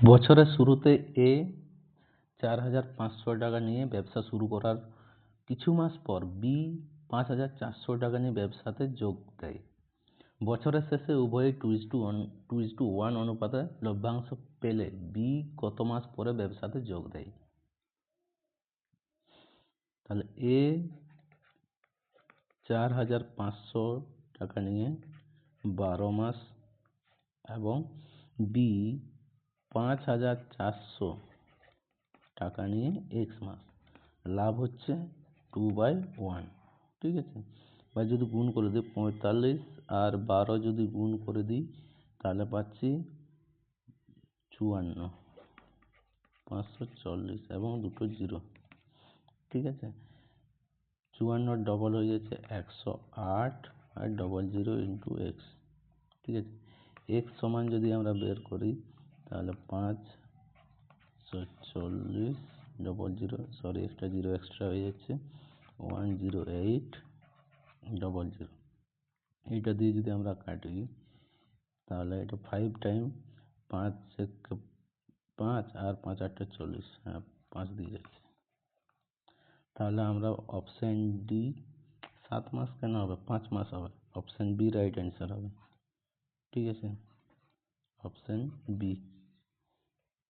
বছরের শুরুতে এ চার হাজার পাঁচশো টাকা নিয়ে ব্যবসা শুরু করার কিছু মাস পর বি পাঁচ হাজার চারশো টাকা নিয়ে ব্যবসাতে যোগ দেয়। বছরের শেষে উভয়ই two is to one two is to one অনুপাতে লভ্যাংশ পেলে বি কত মাস পরে ব্যবসাতে যোগ দেয়? তাহলে এ চার হাজার পাঁচশো টাকা নিয়ে বারো মাস এবং বি পাঁচ হাজার চারশো টাকা নিয়ে এক্স মাস। লাভ হচ্ছে টু বাই ওয়ান ঠিক আছে? বা যদি গুণ করে দিই পঁয়তাল্লিশ আর বারো যদি গুণ করে দিই, তাহলে পাচ্ছি চুয়ান্ন, পাঁচশো চল্লিশ এবং দুটো জিরো, ঠিক আছে? চুয়ান্ন ডবল হয়ে যাচ্ছে একশো আট আর ডবল জিরো ইন্টু এক্স ঠিক আছে? এক্স সমান যদি আমরা বের করি তাহলে পাঁচ চল্লিশ ডবল জিরো সরি একটা জিরো এক্সট্রা হয়ে যাচ্ছে। One zero eight double zero এইটা দিয়ে যদি আমরা কাটি, তাহলে এটা ফাইভ টাইম পাঁচ পাঁচ আর পাঁচ আটটা চল্লিশ হ্যাঁ পাঁচ দিয়ে যাচ্ছে। তাহলে আমরা অপশান ডি সাত মাস কেন হবে? পাঁচ মাস হবে। অপশান বি রাইট অ্যান্সার হবে। ঠিক আছে? Option B